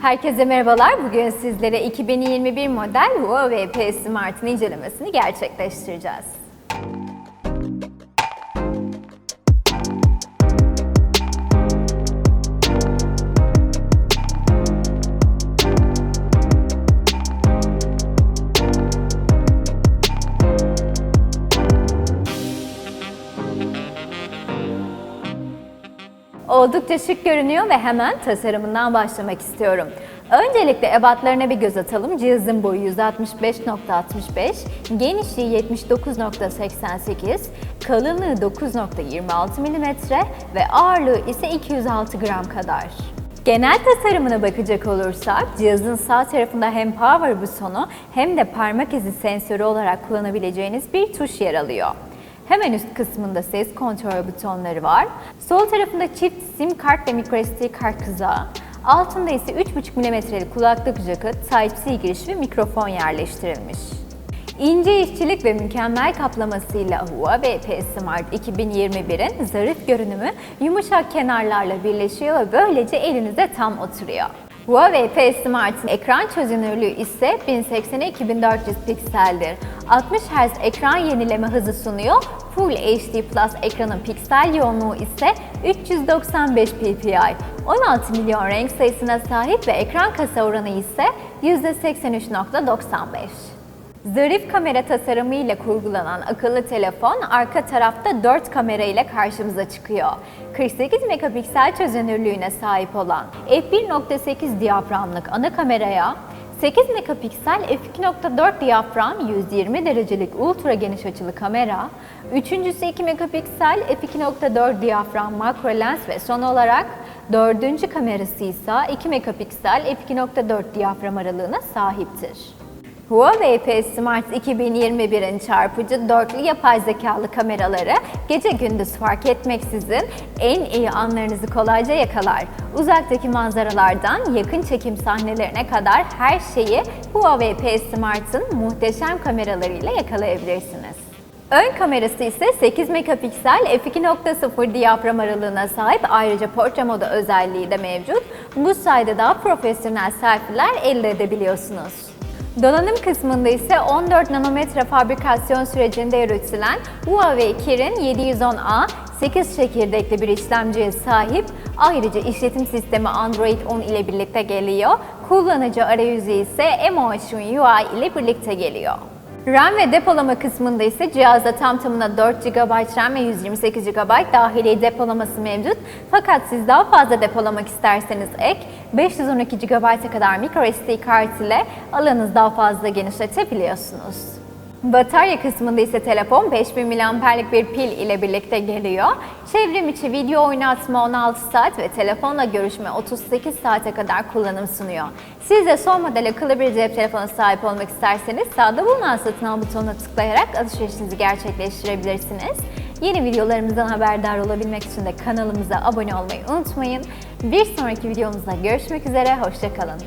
Herkese merhabalar. Bugün sizlere 2021 model Huawei P Smart'ın incelemesini gerçekleştireceğiz. Oldukça şık görünüyor ve hemen tasarımından başlamak istiyorum. Öncelikle ebatlarına bir göz atalım. Cihazın boyu 165.65, genişliği 79.88, kalınlığı 9.26 mm ve ağırlığı ise 206 gram kadar. Genel tasarımına bakacak olursak cihazın sağ tarafında hem power butonu hem de parmak izi sensörü olarak kullanabileceğiniz bir tuş yer alıyor. Hemen üst kısmında ses kontrol butonları var. Sol tarafında çift sim kart ve microSD kart kızağı. Altında ise 3.5 mm'lik kulaklık jackı, Type-C girişi ve mikrofon yerleştirilmiş. İnce işçilik ve mükemmel kaplamasıyla Huawei P Smart 2021'in zarif görünümü yumuşak kenarlarla birleşiyor ve böylece elinize tam oturuyor. Huawei P Smart'ın ekran çözünürlüğü ise 1080x2400 pikseldir. 60 Hz ekran yenileme hızı sunuyor. Full HD Plus ekranın piksel yoğunluğu ise 395 ppi. 16 milyon renk sayısına sahip ve ekran kasa oranı ise %83.95. Zarif kamera tasarımı ile kurgulanan akıllı telefon arka tarafta 4 kamera ile karşımıza çıkıyor. 48 megapiksel çözünürlüğüne sahip olan f1.8 diyaframlık ana kameraya 8 megapiksel f2.4 diyafram 120 derecelik ultra geniş açılı kamera, üçüncüsü 2 megapiksel f2.4 diyafram makro lens ve son olarak dördüncü kamerası ise 2 megapiksel f2.4 diyafram aralığına sahiptir. Huawei P Smart 2021'in çarpıcı dörtlü yapay zekalı kameraları gece gündüz fark etmeksizin en iyi anlarınızı kolayca yakalar. Uzaktaki manzaralardan yakın çekim sahnelerine kadar her şeyi Huawei P Smart'ın muhteşem kameralarıyla yakalayabilirsiniz. Ön kamerası ise 8 megapiksel f2.0 diyafram aralığına sahip ayrıca portre modu özelliği de mevcut. Bu sayede daha profesyonel selfie'ler elde edebiliyorsunuz. Donanım kısmında ise 14 nanometre fabrikasyon sürecinde yürütülen Huawei Kirin 710A 8 çekirdekli bir işlemciye sahip. Ayrıca işletim sistemi Android 10 ile birlikte geliyor. Kullanıcı arayüzü ise MOH'un UI ile birlikte geliyor. RAM ve depolama kısmında ise cihazda tam tamına 4 GB RAM ve 128 GB dahili depolaması mevcut. Fakat siz daha fazla depolamak isterseniz ek 512 GB'a kadar microSD kart ile alanınızı daha fazla genişletebiliyorsunuz. Batarya kısmında ise telefon 5000 mAh'lik bir pil ile birlikte geliyor. Çevrim içi video oynatma 16 saat ve telefonla görüşme 38 saate kadar kullanım sunuyor. Siz de son model akıllı bir cep telefonu sahip olmak isterseniz sağda bulunan satın al butonuna tıklayarak alışverişinizi gerçekleştirebilirsiniz. Yeni videolarımızdan haberdar olabilmek için de kanalımıza abone olmayı unutmayın. Bir sonraki videomuzda görüşmek üzere, hoşçakalın.